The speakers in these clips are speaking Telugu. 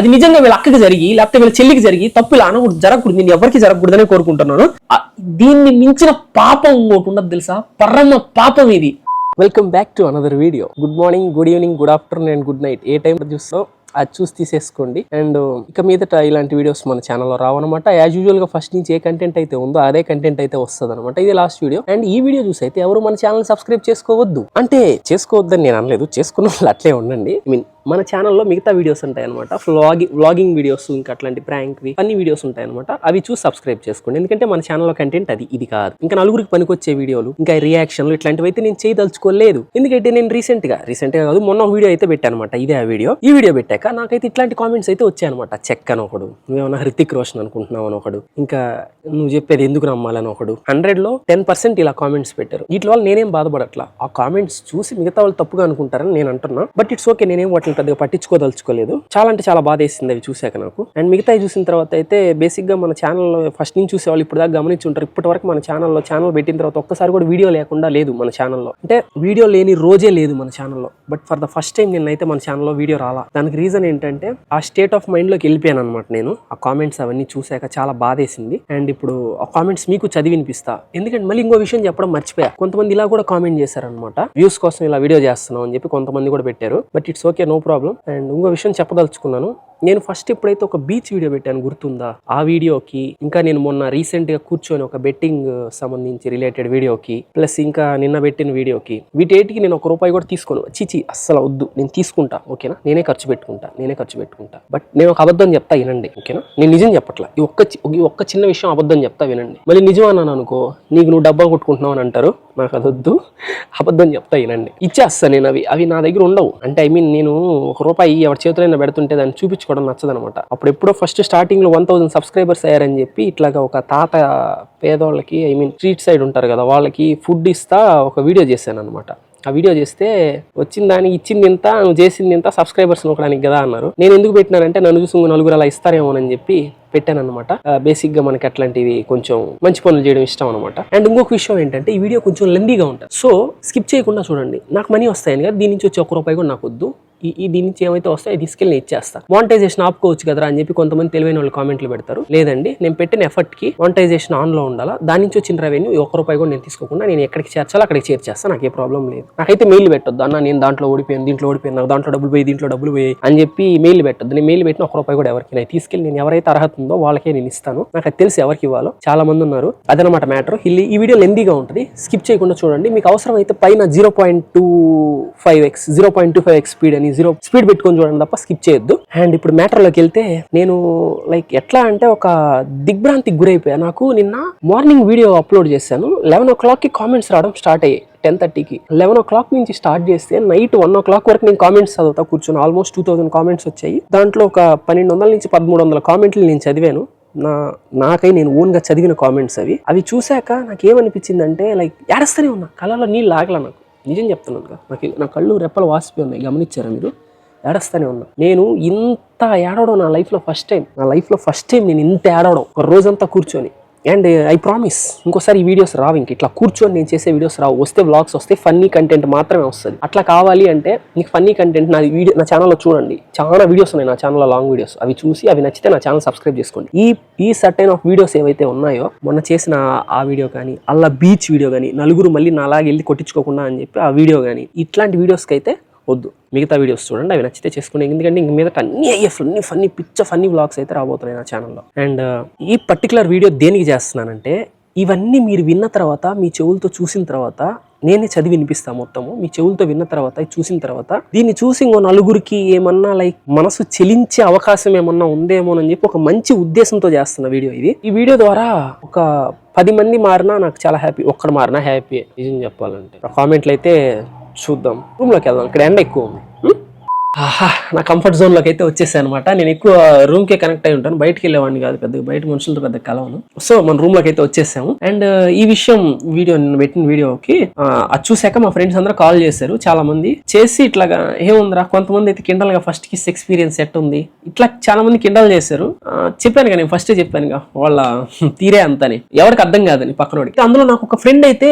అది నిజంగా వీళ్ళ అక్కకి జరిగి లేకపోతే వీళ్ళ చెల్లికి జరిగి తప్పు ఇలా అనకూడదు జరగకూడదు నేను ఎవరికి జరగకూడదని కోరుకుంటున్నాను. దీన్ని మించిన పాపం ఇంకోటి ఉండదు తెలుసా? పరమ పాపం ఇది. Welcome back to another video good morning good evening good afternoon and good night A time చూస్తావు అది చూసి తీసేసుకోండి. అండ్ uh, ఇక మీదట ఇలాంటి వీడియోస్ మన ఛానల్లో రావనమాట యాజ్ యూజువల్గా ఫస్ట్ నుంచి ఏ కంటెంట్ అయితే ఉందో అదే కంటెంట్ అయితే వస్తుంది అనమాట ఇది లాస్ట్ వీడియో అండ్ ఈ వీడియో చూసి అయితే ఎవరు మన ఛానల్ సబ్స్క్రైబ్ చేసుకోవద్దు. అంటే చేసుకోవద్దని నేను అనలేదు. చేసుకున్న వాళ్ళు అట్లే ఉండండి. ఐ మీన్ మన ఛానల్లో మిగతా వీడియోస్ ఉంటాయి అనమాట వ్లాగింగ్ వ్లాగింగ్ వీడియోస్ ఇంకా అట్లాంటి ప్రాంక్వి అన్ని వీడియోస్ ఉంటాయి అనమాట అవి చూసి సబ్స్క్రైబ్ చేసుకోండి. ఎందుకంటే మన ఛానల్లో కంటెంట్ అది ఇది కాదు. ఇంకా నలుగురికి పనికొచ్చే వీడియోలు ఇంకా రియాక్షన్లు ఇట్లాంటివి అయితే నేను చేయదలుచుకోలేదు. ఎందుకంటే నేను రీసెంట్గా రీసెంట్గా కాదు మొన్న వీడియో అయితే పెట్టాను అనమాట ఇదే ఆ వీడియో ఈ వీడియో పెట్టాక నాకైతే ఇట్లాంటి కామెంట్స్ అయితే వచ్చాయన్నమాట. చెక్ అని ఒకడు నువ్వేమన్నా హృతిక్ రోషన్ అనుకుంటున్నావు అని ఒకడు ఇంకా నువ్వు చెప్పేది ఎందుకు నమ్మాలని ఒకడు. హండ్రెడ్లో టెన్ పర్సెంట్ ఇలా కామెంట్స్ పెట్టారు. వీటి వల్ల నేనేం బాధపడట్లా? ఆ కామెంట్స్ చూసి మిగతా వాళ్ళు తప్పుగా అనుకుంటారని నేను అంటున్నా. బట్ ఇట్స్ ఓకే నేనేం వాటిని పెద్దగా పట్టించుకోదలుచుకోలేదు. చాలా అంటే చాలా బాధ వేసింది అవి చూశాక నాకు. అండ్ మిగతా చూసిన తర్వాత అయితే బేసిక్గా మన ఛానల్లో ఫస్ట్ నుంచి చూసేవాళ్ళు ఇప్పుడు దాకా గమనించి ఉంటారు ఇప్పటి వరకు మన ఛానల్లో ఛానల్ పెట్టిన తర్వాత ఒక్కసారి కూడా వీడియో లేకుండా లేదు మన ఛానల్లో. అంటే వీడియో లేని రోజే లేదు మన ఛానల్లో. But for the first time నిన్నైతే మన ఛానల్లో వీడియో రాలా. దానికి రీజన్ ఏంటంటే ఆ స్టేట్ ఆఫ్ మైండ్లోకి వెళ్ళిపోయాను అనమాట నేను. ఆ కామెంట్స్ అవన్నీ చూశాక చాలా బాధేసింది. అండ్ ఇప్పుడు ఆ కామెంట్స్ మీకు చదివినిపిస్తా ఎందుకంటే మళ్ళీ ఇంకో విషయం చెప్పడం మర్చిపోయా. కొంతమంది ఇలా కూడా కామెంట్ చేశారనమాట వ్యూస్ కోసం ఇలా వీడియో చేస్తున్నాం అని చెప్పి కొంతమంది కూడా పెట్టారు. But it's okay no problem. And ఇంకో విషయం చెప్పదలుచుకున్నాను. నేను ఫస్ట్ ఎప్పుడైతే ఒక బీచ్ వీడియో పెట్టాను గుర్తుందా? ఆ వీడియోకి ఇంకా నేను మొన్న రీసెంట్గా కూర్చొని ఒక బెట్టింగ్ సంబంధించి రిలేటెడ్ వీడియోకి ప్లస్ ఇంకా నిన్న పెట్టిన వీడియోకి వీటేటికి నేను ఒక రూపాయి కూడా తీసుకోను. చిచి అస్సలు వద్దు. నేను తీసుకుంటా ఓకేనా? నేనే ఖర్చు పెట్టుకుంటా నేనే ఖర్చు పెట్టుకుంటా. బట్ నేను ఒక అబద్ధం చెప్తా వినండి ఓకేనా? నేను నిజం చెప్పట్లా. ఈ ఒక్క చి- ఈ ఒక్క చిన్న విషయం అబద్ధం చెప్తా వినండి. మళ్ళీ నిజం అన్నాను అనుకో నీకు నువ్వు డబ్బా కొట్టుకుంటున్నావు అని అంటారు నాకు అదొద్దు అబద్ధం చెప్తా వినండి. ఇచ్చేస్తా నేను అవి. అవి నా దగ్గర ఉండవు. అంటే ఐ మీన్ నేను ఒక రూపాయి ఎవరి చేతులైనా పెడుతుంటే దాన్ని చూపించుకోవడం నచ్చదనమాట. అప్పుడు ఎప్పుడో ఫస్ట్ స్టార్టింగ్లో వన్ థౌసండ్ సబ్స్క్రైబర్స్ అయ్యారని చెప్పి ఇట్లాగా ఒక తాత పేదోళ్ళకి ఐ మీన్ స్ట్రీట్ సైడ్ ఉంటారు కదా వాళ్ళకి ఫుడ్ ఇస్తా ఒక వీడియో చేశాను అనమాట ఆ వీడియో చేస్తే వచ్చిన దానికి ఇచ్చింది ఇంత నువ్వు చేసింది ఇంత సబ్స్క్రైబర్స్ నొక్కడానికి కదా అన్నారు. నేను ఎందుకు పెట్టినానంటే నన్ను చూసి నలుగురు అలా ఇస్తారేమోనని చెప్పి పెట్టాను అనమాట బేసిక్గా మనకి అట్లాంటివి కొంచెం మంచి పనులు చేయడం ఇష్టం అనమాట అండ్ ఇంకొక విషయం ఏంటంటే ఈ వీడియో కొంచెం లెందీగా ఉంటుంది. సో స్కిప్ చేయకుండా చూడండి. నాకు మనీ వస్తాయని కదా దీని నుంచి వచ్చి ఒక రూపాయి కూడా నాకు వద్దు. ఈ దీని నుంచి ఏమైతే వస్తాయో తీసుకెళ్ళి నేను ఇచ్చేస్తా. మానిటైజేషన్ ఆపుకోవచ్చు కదరా అని చెప్పి కొంతమంది తెలివైన వాళ్ళు కామెంట్లు పెడతారు. లేదండి నేను పెట్టిన ఎఫర్ట్కి మానిటైజేషన్ ఆన్లో ఉండాలా? దాని నుంచి వచ్చిన రెవెన్యూ ఒక్క రూపాయి కూడా నేను తీసుకోకుండా నేను ఎక్కడికి చేర్చాలో అక్కడికి చేర్చేస్తా. నాకు ఏ ప్రాబ్లం లేదు. నాకైతే మెయిల్ పెట్టొద్దు. అన్న నేను దాంట్లో ఓడిపోయాను దీంట్లో ఓడిపోయాను నాకు దాంట్లో డబ్బులు పోయి దీంట్లో డబ్బులు పోయి అని చెప్పి మెయిల్ పెట్టొద్దు. నేను మెయిల్ పెట్టిన ఒక రూపాయి కూడా ఎవరికి తీసుకెళ్ళి నేను ఎవరైతే అర్హత ఉందో వాళ్ళకే నేను ఇస్తాను. నాకు అది తెలిసి ఎవరికి ఇవ్వాలో. చాలా మంది ఉన్నారు. అదనమాట మ్యాటర్. ఈ వీడియో లెందీగా ఉంటుంది. స్కిప్ చేయకుండా చూడండి. మీకు అవసరం అయితే పైన zero point two five x zero point two five x speed అని జీరో స్పీడ్ పెట్టుకొని చూడండి తప్ప స్కిప్ చేయొద్దు. అండ్ ఇప్పుడు మ్యాటర్లోకి వెళ్తే నేను లైక్ ఎట్లా అంటే ఒక దిగ్భ్రాంతికి గురైపోయా. నాకు నిన్న మార్నింగ్ వీడియో అప్లోడ్ చేశాను. లెవెన్ ఓ క్లాక్కి కామెంట్స్ రావడం స్టార్ట్ అయ్యాయి. టెన్ థర్టీకి. లెవెన్ ఓ క్లాక్ నుంచి స్టార్ట్ చేస్తే నైట్ వన్ ఓ క్లాక్ వరకు నేను కామెంట్స్ చదువుతా కూర్చొని ఆల్మోస్ట్ టూ థౌసండ్ కామెంట్స్ వచ్చాయి. దాంట్లో ఒక పన్నెండు వందల నుంచి పదమూడు వందల కామెంట్లు నేను చదివాను. నా నాకై నేను ఓన్గా చదివిన కామెంట్స్ అవి. అవి చూశాక నాకు ఏమనిపించిందంటే లైక్ ఏడస్తూనే ఉన్నా. కళ్ళలో నీళ్ళు ఆగల నాకు. నిజం చెప్తున్నాను కదా. నాకు నా కళ్ళు రెప్పలు వాసిపోయి ఉన్నాయి. గమనించారా మీరు? ఏడస్తూనే ఉన్నా. నేను ఇంత ఏడవడం నా లైఫ్లో ఫస్ట్ టైం. నా లైఫ్లో ఫస్ట్ టైం నేను ఇంత ఏడవడం. ఒక రోజంతా కూర్చొని. అండ్ ఐ ప్రామిస్ ఇంకోసారి ఈ వీడియోస్ రావు ఇంక. ఇట్లా కూర్చొని నేను చేసే వీడియోస్ రావు. వస్తే వ్లాగ్స్ వస్తే ఫన్నీ కంటెంట్ మాత్రమే వస్తుంది. అట్లా కావాలి అంటే నీకు ఫన్నీ కంటెంట్ నా వీడియో నా ఛానల్లో చూడండి. చాలా వీడియోస్ ఉన్నాయి నా ఛానల్లో లాంగ్ వీడియోస్ అవి చూసి అవి నచ్చితే నా ఛానల్ సబ్స్క్రైబ్ చేసుకోండి. ఈ ఈ సర్టైన్ ఆఫ్ వీడియోస్ ఏవైతే ఉన్నాయో మొన్న చేసిన ఆ వీడియో కానీ అలా బీచ్ వీడియో కానీ నలుగురు మళ్ళీ నా అలాగే వెళ్ళి కొట్టించుకోకుండా అని చెప్పి ఆ వీడియో కానీ ఇట్లాంటి వీడియోస్కి అయితే వద్దు. మిగతా వీడియోస్ చూడండి అవి నచ్చితే చేసుకోండి. ఎందుకంటే ఇంక మీదట అన్ని అయ్యే ఫన్నీ ఫన్నీ పిచ్చ ఫన్నీ బ్లాగ్స్ అయితే రాబోతున్నాయి నా ఛానల్లో అండ్ uh, ఈ పర్టికులర్ వీడియో దేనికి చేస్తున్నానంటే ఇవన్నీ మీరు విన్న తర్వాత మీ చెవులతో చూసిన తర్వాత నేనే చదివి వినిపిస్తా మొత్తము. మీ చెవులతో విన్న తర్వాత ఇది చూసిన తర్వాత దీన్ని చూసి ఇంకో నలుగురికి ఏమన్నా లైక్ మనసు చెలించే అవకాశం ఏమన్నా ఉందేమోనని చెప్పి ఒక మంచి ఉద్దేశంతో చేస్తున్న వీడియో ఇది. ఈ వీడియో ద్వారా ఒక పది మంది మారినా నాకు చాలా హ్యాపీ ఒక్కడ మారినా హ్యాపీ నిజం చెప్పాలంటే. కామెంట్లు అయితే చూద్దాం. రూమ్లోకి వెళ్దాం. ఇక్కడ ఎండ ఎక్కువ ఉంది. ఆహా నా కంఫర్ట్ జోన్లోకి అయితే వచ్చేసాను అనమాట నేను ఎక్కువ రూమ్ కే కనెక్ట్ అయి ఉంటాను. బయటికి వెళ్ళేవాడిని కాదు పెద్ద బయట మనుషులతో పెద్ద కలవను. సో మన రూమ్లోకి అయితే వచ్చేసాము. అండ్ ఈ విషయం వీడియో నేను పెట్టిన వీడియోకి అది చూసాక మా ఫ్రెండ్స్ అందరూ కాల్ చేశారు. చాలా మంది చేసి ఇట్లాగా ఏముందిరా? కొంతమంది అయితే కిండల్గా ఫస్ట్ కిస్ ఎక్స్పీరియన్స్ సెట్ ఉంది. ఇట్లా చాలా మంది కిండల్ చేశారు. చెప్పాను కదా నేను ఫస్టే చెప్పానుగా వాళ్ళ తీరే అంతని. ఎవరికి అర్థం కాదని పక్కనోడికి అందులో నాకు ఒక ఫ్రెండ్ అయితే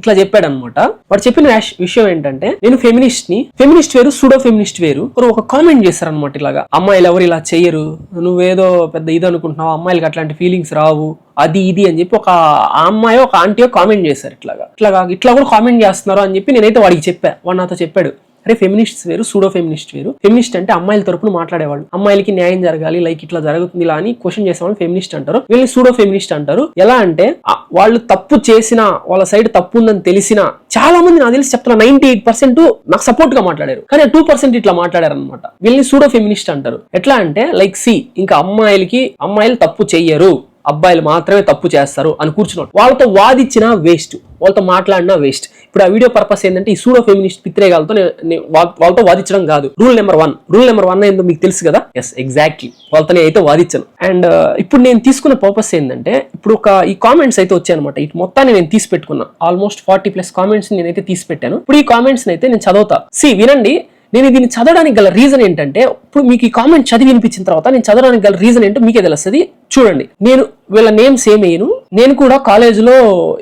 ఇట్లా చెప్పాడు అనమాట వాడు చెప్పిన విషయం ఏంటంటే నేను ఫెమినిస్ట్ని. ఫెమినిస్ట్ వేరు సూడో ఫెమినిస్ట్ వేరు. వేరు ఒక కామెంట్ చేస్తారనమాట ఇలాగా. అమ్మాయిలు ఎవరు ఇలా చేయరు? నువ్వేదో పెద్ద ఇది అనుకుంటున్నావు అమ్మాయిలకి అట్లాంటి ఫీలింగ్స్ రావు అది ఇది అని చెప్పి ఒక అమ్మాయి ఒక ఆంటీ కామెంట్ చేశారు ఇట్లాగా. ఇట్లాగా ఇట్లా కూడా కామెంట్ చేస్తున్నారు అని చెప్పి నేనైతే వాడికి చెప్పా. వాడు నాతో చెప్పాడు. అరే ఫెమినిస్ట్ వేరు సూడో ఫెమినిస్ట్ వేరు. ఫెమినిస్ట్ అంటే అమ్మాయిల తరపున మాట్లాడేవాళ్ళు. అమ్మాయిలకి న్యాయం జరగాలి లైక్ ఇట్లా జరుగుతుంది ఇలా అని క్వశ్చన్ చేసేవాళ్ళు ఫెమినిస్ట్ అంటారు. వీళ్ళని సూడో ఫెమినిస్ట్ అంటారు. ఎలా అంటే వాళ్ళు తప్పు చేసిన వాళ్ళ సైడ్ తప్పు ఉందని తెలిసిన చాలా మంది నాకు తెలిసి చెప్తున్నా నైన్టీ ఎయిట్ పర్సెంట్ నాకు సపోర్ట్గా మాట్లాడారు. కానీ టూ పర్సెంట్ ఇట్లా మాట్లాడారు అనమాట వీళ్ళని సూడో ఫెమినిస్ట్ అంటారు. ఎట్లా అంటే లైక్ సి ఇంకా అమ్మాయిలకి అమ్మాయిలు తప్పు చెయ్యరు. అబ్బాయిలు మాత్రమే తప్పు చేస్తారు అని కూర్చున్నాడు. వాళ్ళతో వాదిచ్చినా వేస్ట్ వాళ్ళతో మాట్లాడినా వేస్ట్ ఇప్పుడు ఆ వీడియో పర్పస్ ఏంటంటే ఈ సూడో ఫెమినిస్ట్ పిత్రేగాలతో వాళ్ళతో వాదించడం కాదు. Rule number one rule number one ఏందో మీకు తెలుసు కదా? ఎస్ ఎగ్జాక్ట్లీ వాళ్ళతో అయితే వాదించను. అండ్ uh, ఇప్పుడు నేను తీసుకున్న పర్పస్ ఏంటంటే ఇప్పుడు ఒక ఈ కామెంట్స్ అయితే వచ్చాయన్నమాట. ఇటు మొత్తాన్ని నేను తీసి పెట్టుకున్నా ఆల్మోస్ట్ ఫార్టీ ప్లస్ కామెంట్స్ నేనైతే తీసి పెట్టాను ఇప్పుడు ఈ కామెంట్స్ అయితే నేను చదువుతా. సి వినండి. నేను దీన్ని చదవడానికి గల రీజన్ ఏంటంటే ఇప్పుడు మీకు ఈ కామెంట్ చదివి వినిపించిన తర్వాత నేను చదవడానికి గల రీజన్ ఏంటో మీకే తెలుస్తుంది. చూడండి. నేను వీళ్ళ నేమ్స్ అయ్యను. నేను కూడా కాలేజీలో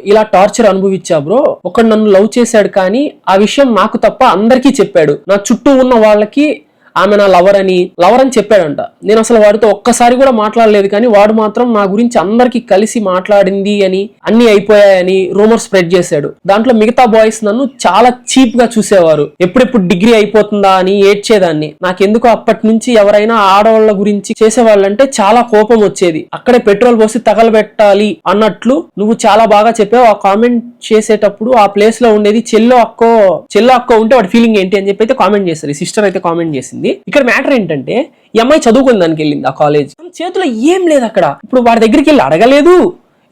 ఇలా టార్చర్ అనుభవించా బ్రో ఒకడు నన్ను లవ్ చేశాడు కానీ ఆ విషయం నాకు తప్ప అందరికీ చెప్పాడు. నా చుట్టూ ఉన్న వాళ్ళకి ఆమె నా లవర్ అని లవర్ అని చెప్పాడంట. నేను అసలు వాడితో ఒక్కసారి కూడా మాట్లాడలేదు కానీ వాడు మాత్రం నా గురించి అందరికి కలిసి మాట్లాడింది అని అన్ని అయిపోయాయని రూమర్ స్ప్రెడ్ చేశాడు. దాంట్లో మిగతా బాయ్స్ నన్ను చాలా చీప్గా చూసేవారు. ఎప్పుడెప్పుడు డిగ్రీ అయిపోతుందా అని ఏడ్చేదాన్ని. నాకెందుకు అప్పటి నుంచి ఎవరైనా ఆడవాళ్ళ గురించి చేసేవాళ్ళంటే చాలా కోపం వచ్చేది. అక్కడే పెట్రోల్ పోసి తగలబెట్టాలి అన్నట్లు నువ్వు చాలా బాగా చెప్పావు. ఆ కామెంట్ చేసేటప్పుడు ఆ ప్లేస్లో ఉండేది చెల్లో అక్కో చెల్లో అక్కో ఉంటే వాడి ఫీలింగ్ ఏంటి అని చెప్పి అయితే కామెంట్ చేస్తారు సిస్టర్ అయితే కామెంట్ చేసింది. ఇక్కడ మ్యాటర్ ఏంటంటే ఈ అమ్మాయి చదువుకుని దానికి వెళ్ళింది ఆ కాలేజ్ చేతిలో ఏం లేదు అక్కడ. ఇప్పుడు వాడి దగ్గరికి వెళ్ళి అడగలేదు.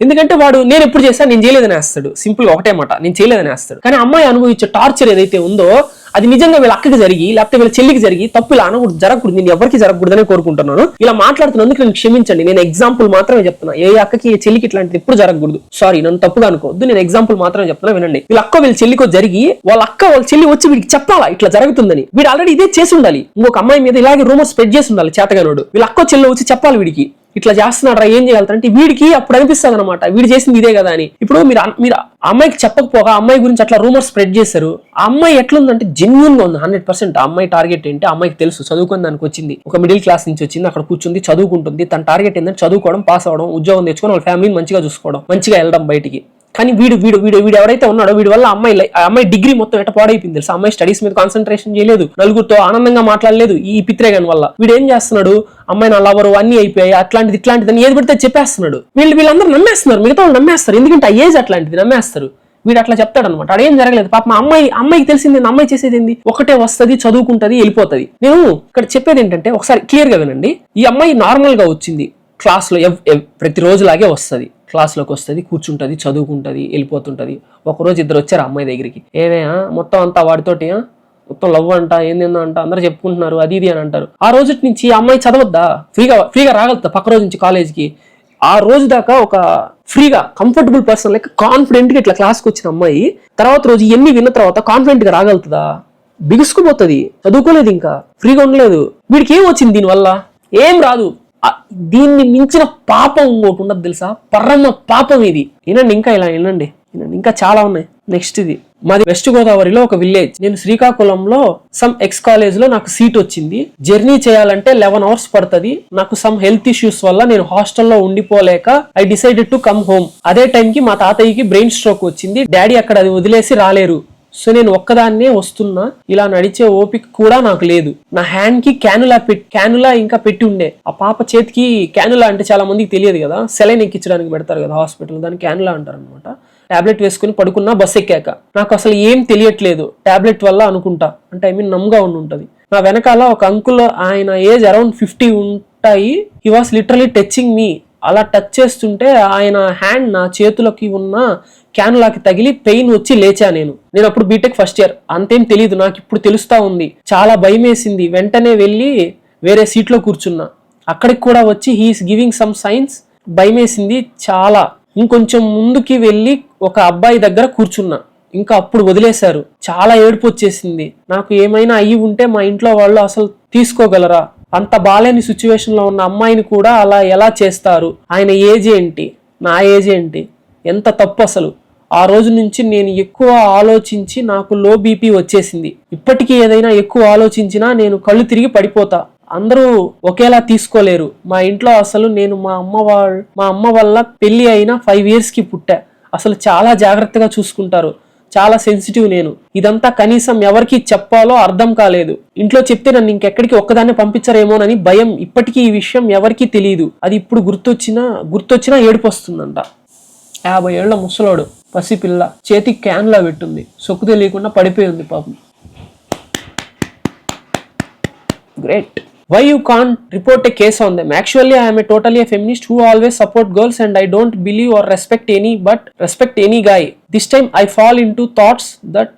ఎందుకంటే వాడు నేను ఎప్పుడు చేస్తాను నేను చేయలేదని వేస్తాడు సింపుల్ ఒకటే మాట నేను చేయలేదని వేస్తాడు కానీ అమ్మాయి అనుభవించే టార్చర్ ఏదైతే ఉందో అది నిజంగా వీళ్ళ అక్కకి జరిగి లేకపోతే వీళ్ళ చెల్లికి జరిగి తప్పు ఇలా అనకూడదు జరగకూడదు నేను ఎవరికి జరగకూడదని కోరుకుంటున్నాను. ఇలా మాట్లాడుతున్నందుకు నేను క్షమించండి. నేను ఎగ్జాంపుల్ మాత్రమే చెప్తున్నా. ఏ అక్కకి ఏ చెల్లికి ఇట్లాంటిది ఎప్పుడు జరగకూడదు. సారీ నన్ను తప్పుగా అనుకోవద్దు. నేను ఎగ్జాంపుల్ మాత్రమే చెప్తున్నా వినండి. వీళ్ళ అక్క వీళ్ళ చెల్లికో జరిగి వాళ్ళ అక్క వాళ్ళ చెల్లి వచ్చి వీడికి చెప్పాలా? ఇట్లా జరుగుతుందని. వీడు ఆల్రెడీ ఇదే చేసి ఉండాలి. ఇంకొక అమ్మాయి మీద ఇలాగే రూమర్ స్ప్రెడ్ చేసి ఉండాలి చేతగానోడు. వీళ్ళ అక్క చెల్లి వచ్చి చెప్పాలి వీడికి. ఇట్లా చేస్తున్నాడు ఏం చేయాలంటే వీడికి అప్పుడు అనిపిస్తుంది అనమాట వీడు చేసింది ఇదే కదా అని. ఇప్పుడు మీరు మీరు అమ్మాయికి చెప్పకపోగా అమ్మాయి గురించి అట్లా రూమర్ స్ప్రెడ్ చేశారు. ఆ అమ్మాయి ఎట్లుందంటే జెన్యున్గా ఉంది హండ్రెడ్ పర్సెంట్ అమ్మాయి టార్గెట్ ఏంటి? అమ్మాయికి తెలుసు చదువుకుని దానికి వచ్చింది. ఒక మిడిల్ క్లాస్ నుంచి వచ్చింది అక్కడ కూర్చుంది చదువుకుంటుంది. తన టార్గెట్ ఏంటంటే చదువుకోవడం పాస్ అవ్వడం ఉద్యోగం తెచ్చుకొని వాళ్ళ ఫ్యామిలీని మంచిగా చూసుకోవడం మంచిగా వెళ్ళడం బయటికి. కానీ వీడు వీడు వీడు వీడు ఎవరైతే ఉన్నాడో వీడి వల్ల అమ్మాయి ఆ అమ్మాయి డిగ్రీ మొత్తం ఎట్ట పాడైపోయింది తెలుసు? అమ్మాయి స్టడీస్ మీద కాన్సన్ట్రేషన్ చేయలేదు. నలుగురితో ఆనందంగా మాట్లాడలేదు ఈ పిత్రేగన్ వల్ల. వీడు ఏం చేస్తున్నాడు? అమ్మాయి నా లవరు అన్ని అయిపోయాయి అట్లాంటిది ఇట్లాంటిది ఏది పడితే చెప్పేస్తున్నాడు. వీళ్ళు వీళ్ళందరూ నమ్మేస్తున్నారు. మిగతా వాళ్ళు నమ్మేస్తారు. ఎందుకంటే ఆ ఏజ్ అట్లాంటిది నమ్మేస్తారు. వీడు అట్లా చెప్తాడు అనమాట అడేం జరగలేదు. పాప మా అమ్మాయి అమ్మాయికి తెలిసింది అమ్మాయి చేసేది ఏంది? ఒకటే వస్తది చదువుకుంటది వెళ్ళిపోతది. నేను ఇక్కడ చెప్పేది ఏంటంటే ఒకసారి క్లియర్గా వినండి. ఈ అమ్మాయి నార్మల్గా వచ్చింది. క్లాస్లో ఎవ్- ఎవ్- ప్రతి రోజులాగే వస్తది. క్లాస్లోకి వస్తుంది కూర్చుంటుంది చదువుకుంటుంది వెళ్ళిపోతుంటుంది. ఒక రోజు ఇద్దరు వచ్చారు అమ్మాయి దగ్గరికి. ఏమే మొత్తం అంతా వాడితోటి మొత్తం లవ్ అంట ఏందేందో అంట అందరూ చెప్పుకుంటున్నారు అది ఇది అని అంటారు. ఆ రోజు నుంచి ఈ అమ్మాయి చదవద్దా? ఫ్రీగా ఫ్రీగా రాగలుగుతా పక్క రోజు నుంచి కాలేజ్కి. ఆ రోజు దాకా ఒక ఫ్రీగా కంఫర్టబుల్ పర్సన్ లైక్ కాన్ఫిడెంట్గా ఇట్లా క్లాస్కి వచ్చిన అమ్మాయి తర్వాత రోజు ఎన్ని విన్న తర్వాత కాన్ఫిడెంట్గా రాగలుగుతుందా? బిగుసుకుపోతుంది చదువుకోలేదు ఇంకా ఫ్రీగా ఉండలేదు. వీడికి ఏం వచ్చింది దీనివల్ల? ఏం రాదు. దీన్ని మించిన పాపం ఇంకోటి ఉండదు తెలుసా? పరమ పాపం ఇది. వినండి ఇంకా ఇలా వినండి. వినండి. ఇంకా చాలా ఉన్నాయి. నెక్స్ట్ ఇది. మాది వెస్ట్ గోదావరిలో ఒక విలేజ్ నేను శ్రీకాకుళంలో సమ్ ఎక్స్ కాలేజ్లో నాకు సీట్ వచ్చింది. జర్నీ చేయాలంటే లెవెన్ అవర్స్ పడుతుంది. నాకు సమ్ హెల్త్ ఇష్యూస్ వల్ల నేను హాస్టల్లో ఉండిపోలేక I decided to come home అదే టైంకి మా తాతయ్యకి బ్రెయిన్ స్ట్రోక్ వచ్చింది. డాడీ అక్కడ అది వదిలేసి రాలేరు. సో నేను ఒక్కదాన్నే వస్తున్నా. ఇలా నడిచే ఓపిక కూడా నాకు లేదు. నా హ్యాండ్కి క్యానులా పెట్టి క్యానులా ఇంకా పెట్టి ఉండే. ఆ పాప చేతికి క్యానులా అంటే చాలా మందికి తెలియదు కదా. సెలైన్ ఎక్కించడానికి పెడతారు కదా హాస్పిటల్. దాన్ని క్యానులా అంటారు అనమాట టాబ్లెట్ వేసుకుని పడుకున్నా బస్ ఎక్కాక. నాకు అసలు ఏం తెలియట్లేదు. టాబ్లెట్ వల్ల అనుకుంటా. అంటే ఐ మీన్ నమ్గా ఉండి ఉంటుంది. నా వెనకాల ఒక అంకుల్ ఆయన ఏజ్ అరౌండ్ ఫిఫ్టీ ఉంటాయి. He was literally touching me అలా టచ్ చేస్తుంటే ఆయన హ్యాండ్ నా చేతులకి ఉన్న క్యానులాకి తగిలి పెయిన్ వచ్చి లేచా నేను. నేను అప్పుడు బీటెక్ ఫస్ట్ ఇయర్ అంతేం తెలియదు నాకు ఇప్పుడు తెలుస్తా ఉంది. చాలా భయం వేసింది వెంటనే వెళ్ళి వేరే సీట్లో కూర్చున్నా. అక్కడికి కూడా వచ్చి హీఈస్ గివింగ్ సమ్ సైన్స్ భయం వేసింది చాలా. ఇంకొంచెం ముందుకి వెళ్ళి ఒక అబ్బాయి దగ్గర కూర్చున్నా. ఇంకా అప్పుడు వదిలేశారు. చాలా ఏడుపు వచ్చేసింది. నాకు ఏమైనా అయ్యి ఉంటే మా ఇంట్లో వాళ్ళు అసలు తీసుకోగలరా? అంత బాలేని సిచ్యువేషన్లో ఉన్న అమ్మాయిని కూడా అలా ఎలా చేస్తారు? ఆయన ఏజ్ ఏంటి? నా ఏజ్ ఏంటి? ఎంత తప్పు అసలు? ఆ రోజు నుంచి నేను ఎక్కువ ఆలోచించి నాకు లో బీపీ వచ్చేసింది. ఇప్పటికీ ఏదైనా ఎక్కువ ఆలోచించినా నేను కళ్ళు తిరిగి పడిపోతా. అందరూ ఒకేలా తీసుకోలేరు. మా ఇంట్లో అసలు నేను మా అమ్మ వాళ్ళ మా అమ్మ వల్ల పెళ్ళి అయిన ఫైవ్ ఇయర్స్కి పుట్టా. అసలు చాలా జాగ్రత్తగా చూసుకుంటారు. చాలా సెన్సిటివ్ నేను. ఇదంతా కనీసం ఎవరికి చెప్పాలో అర్థం కాలేదు. ఇంట్లో చెప్తే నన్ను ఇంకెక్కడికి ఒక్కదాన్నే పంపించరేమోనని భయం. ఇప్పటికీ ఈ విషయం ఎవరికీ తెలియదు అది ఇప్పుడు గుర్తొచ్చినా గుర్తొచ్చినా ఏడుపు వస్తుందంట. యాభై ఏళ్ళ ముసలోడు పసిపిల్ల చేతి క్యాన్లా పెట్టుంది. సొక్కు తెలియకుండా పడిపోయి ఉంది పాపం. Great why you can report a case on them actually I'm a totally a feminist who always support girls and I don't believe or respect any but respect any guy this time I fall in to thoughts that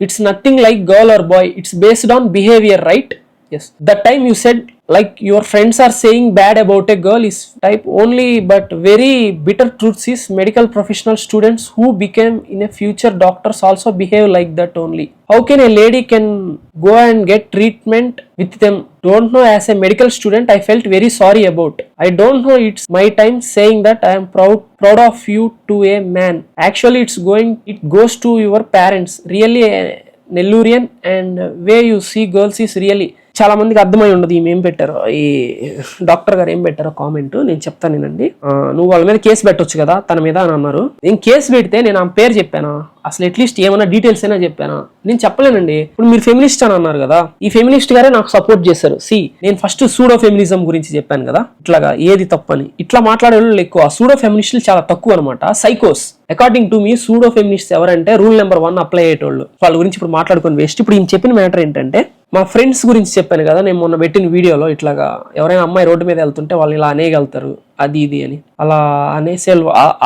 it's nothing like girl or boy it's based on behaviour right yes that time you said like your friends are saying bad about a girl is type only but very bitter truths is medical professional students who became in a future doctors also behave like that only. How can a lady can go and get treatment with them? Don't know as a medical student i felt very sorry about. I don't know it's my time saying that i am proud proud of you to a man. Actually it's going it goes to your parents. Really a nellurian and way you see girls is really చాలా మందికి అర్థమై ఉండదు ఈమె ఏం పెట్టారో ఈ డాక్టర్ గారు ఏం పెట్టారో కామెంట్. నేను చెప్తాను నేనండి నువ్వు వాళ్ళ మీద కేసు పెట్టొచ్చు కదా తన మీద అని అన్నారు. నేను కేసు పెడితే నేను ఆమె పేరు చెప్పానా? అసలు అట్లీస్ట్ ఏమైనా డీటెయిల్స్ అయినా చెప్పానా? నేను చెప్పలేనండి. ఇప్పుడు మీరు ఫెమినిస్ట్ అని అన్నారు కదా ఈ ఫెమినిస్ట్ గారే నాకు సపోర్ట్ చేశారు. సి నేను ఫస్ట్ సూడో ఫెమినిజం గురించి చెప్పాను కదా ఇట్లాగా ఏది తప్పని. ఇట్లా మాట్లాడే వాళ్ళు ఎక్కువ. సూడో ఫెమినిస్టులు చాలా తక్కువ అనమాట సైకోస్ according to me pseudo feminist ఎవరంటే రూల్ నెంబర్ వన్ అప్లై అయ్యేటోళ్ళు. వాళ్ళ గురించి ఇప్పుడు మాట్లాడుకొని వేస్ట్ ఇప్పుడు ఈయన చెప్పిన మ్యాటర్ ఏంటంటే మా ఫ్రెండ్స్ గురించి చెప్పాను కదా నేను మొన్న పెట్టిన వీడియోలో ఇట్లాగా ఎవరైనా అమ్మాయి రోడ్డు మీద వెళ్తుంటే వాళ్ళు ఇలా అనేయగలుగుతారు. అది ఇది అని. అలా అనేసే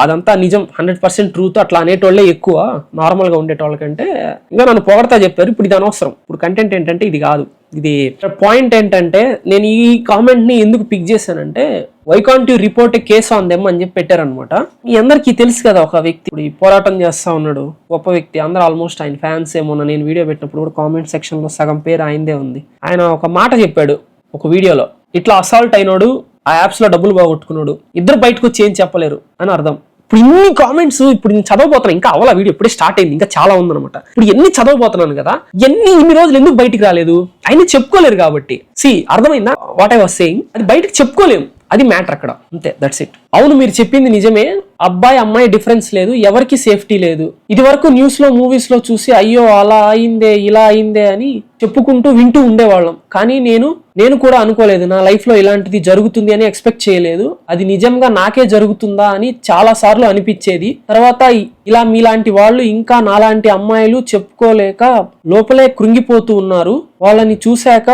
అదంతా నిజం హండ్రెడ్ పర్సెంట్ ట్రూత్ అట్లా అనేటోళ్ళే ఎక్కువ నార్మల్గా ఉండేటోళ్ళకంటే. ఇంకా నన్ను పొగడతా చెప్పారు ఇప్పుడు ఇది అనవసరం. ఇప్పుడు కంటెంట్ ఏంటంటే ఇది కాదు. ఇది పాయింట్ ఏంటంటే నేను ఈ కామెంట్ని ఎందుకు పిక్ చేశానంటే why can't report case on them అని చెప్పి పెట్టారనమాట మీ అందరికీ తెలుసు కదా ఒక వ్యక్తి. ఇప్పుడు ఈ పోరాటం చేస్తా ఉన్నాడు గొప్ప వ్యక్తి. అందరూ ఆల్మోస్ట్ ఆయన ఫ్యాన్స్ ఏమో నేను వీడియో పెట్టినప్పుడు కూడా కామెంట్ సెక్షన్లో సగం పేరు ఆయనదే ఉంది. ఆయన ఒక మాట చెప్పాడు ఒక వీడియోలో ఇట్లా అసాల్ట్ అయినోడు ఆ యాప్స్లో డబ్బులు బాగొట్టుకున్నాడు ఇద్దరు బయటకు వచ్చి ఏం చెప్పలేరు అని అర్థం. ఇప్పుడు ఇన్ని కామెంట్స్ ఇప్పుడు నేను చదవబోతున్నాను ఇంకా అవలా వీడియో ఇప్పుడే స్టార్ట్ అయింది ఇంకా చాలా ఉందన్నమాట. ఇప్పుడు ఎన్ని చదవబోతున్నాను కదా ఎన్ని ఇన్ని రోజులు ఎందుకు బయటికి రాలేదు? అయినా చెప్పుకోలేరు కాబట్టి. సి అర్థమైందా? వాట్ ఐ వాస్ సేయింగ్ అది బయటకు చెప్పుకోలేము అది మ్యాటర్ అక్కడ. అంతే దట్స్ ఇట్ అవును మీరు చెప్పింది నిజమే. అబ్బాయి అమ్మాయి డిఫరెన్స్ లేదు ఎవరికి సేఫ్టీ లేదు. ఇది వరకు న్యూస్లో మూవీస్లో చూసి అయ్యో అలా అయిందే ఇలా అయిందే అని చెప్పుకుంటూ వింటూ ఉండేవాళ్ళం. కానీ నేను నేను కూడా అనుకోలేదు నా లైఫ్లో ఇలాంటిది జరుగుతుంది అని ఎక్స్పెక్ట్ చేయలేదు. అది నిజంగా నాకే జరుగుతుందా అని చాలా సార్లు అనిపించేది. తర్వాత ఇలా మీలాంటి వాళ్ళు ఇంకా నాలాంటి అమ్మాయిలు చెప్పుకోలేక లోపలే కృంగిపోతూ ఉన్నారు. వాళ్ళని చూశాక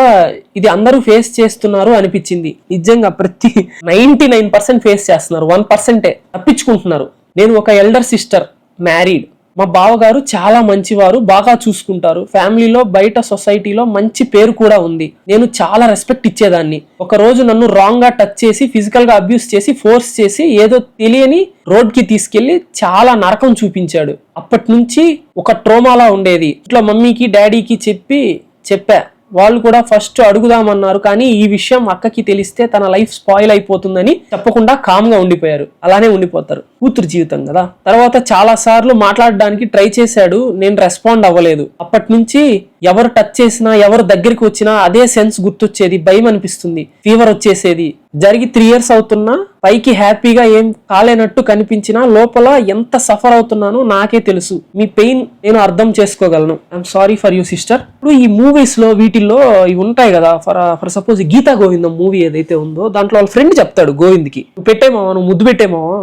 ఇది అందరూ ఫేస్ చేస్తున్నారు అనిపించింది. నిజంగా ప్రతి నైన్టీ నైన్ పర్సెంట్ ఫేస్ చేస్తున్నారు. వన్ పర్సెంటే చూసుకుంటున్నారు. నేను ఒక ఎల్డర్ సిస్టర్ మ్యారీడ్ మా బావగారు చాలా మంచివారు బాగా చూసుకుంటారు. ఫ్యామిలీలో బయట సొసైటీలో మంచి పేరు కూడా ఉంది. నేను చాలా రెస్పెక్ట్ ఇచ్చేదాన్ని. ఒక రోజు నన్ను రాంగ్గా టచ్ చేసి ఫిజికల్గా అబ్యూస్ చేసి ఫోర్స్ చేసి ఏదో తెలియని రోడ్కి తీసుకెళ్ళి చాలా నరకం చూపించాడు. అప్పటి నుంచి ఒక ట్రోమాలా ఉండేది. ఇట్లా మమ్మీకి డాడీకి చెప్పి చెప్పా. వాళ్ళు కూడా ఫస్ట్ అడుగుదామన్నారు కానీ ఈ విషయం అక్కకి తెలిస్తే తన లైఫ్ స్పాయిల్ అయిపోతుందని చెప్పకుండా కామ్గా ఉండిపోయారు. అలానే ఉండిపోతారు. కూతురు జీవితం కదా. తర్వాత చాలా సార్లు మాట్లాడడానికి ట్రై చేశాడు నేను రెస్పాండ్ అవ్వలేదు. అప్పటి నుంచి ఎవరు టచ్ చేసినా ఎవరు దగ్గరికి వచ్చినా అదే సెన్స్ గుర్తొచ్చేది భయం అనిపిస్తుంది ఫీవర్ వచ్చేసేది. జరిగి త్రీ ఇయర్స్ అవుతున్నా పైకి హ్యాపీగా ఏం కాలేనట్టు కనిపించినా లోపల ఎంత సఫర్ అవుతున్నానో నాకే తెలుసు. మీ పెయిన్ నేను అర్థం చేసుకోగలను. I'm sorry for you sister ఇప్పుడు ఈ మూవీస్లో వీటిల్లో ఇవి ఉంటాయి కదా for for suppose Geetha Govindam movie ఏదైతే ఉందో దాంట్లో వాళ్ళ ఫ్రెండ్ చెప్తాడు గోవింద్కి. నువ్వు పెట్టేమావా నువ్వు ముద్దు పెట్టేమావా